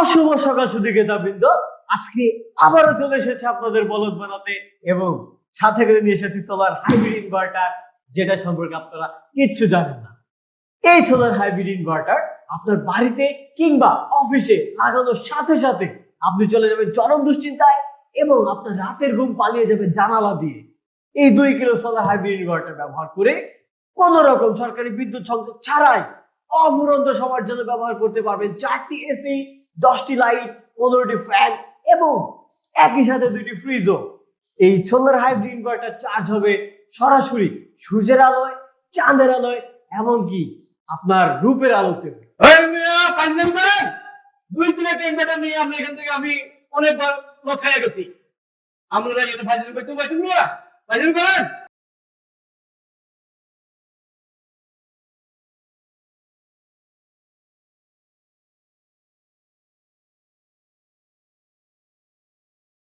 অশুভ সকাল শুধু বৃন্দ আজকে আবারও চলে এসেছে আপনাদের বলদ বানাতে এবং সাথে করে নিয়ে এসেছি সোলার হাইব্রিড ইনভার্টার যেটা সম্পর্কে আপনারা কিচ্ছু জানেন না। এই সোলার হাইব্রিড ইনভার্টার আপনার বাড়িতে কিংবা অফিসে লাগানোর সাথে সাথে আপনি চলে যাবেন চরম দুশ্চিন্তায় এবং আপনার রাতের ঘুম পালিয়ে যাবে জানালা দিয়ে। এই দুই কিলো সোলার হাইব্রিড ইনভার্টার ব্যবহার করে কোন রকম সরকারি বিদ্যুৎ সংযোগ ছাড়াই অফুরন্ত সবার জন্য ব্যবহার করতে পারবেন চারটি এসি দশটি লাইট পনেরোটি ফ্যান এবং একই সাথে দুইটি ফ্রিজও এই সোলার হাইব্রিড ইনভার্টার চার্জ হবে সরাসরি সূর্যের আলোয়, চাঁদের আলোয়, এমনকি আপনার রূপের আলোতে। দুই প্লেট ইনভার্টার নিয়ে আপনি এখান থেকে আমি অনেকবার লস খাইয়া গেছি। আপনারা এখানে ভাইজান করতে পারছেন মিয়া। ভাইজান করেন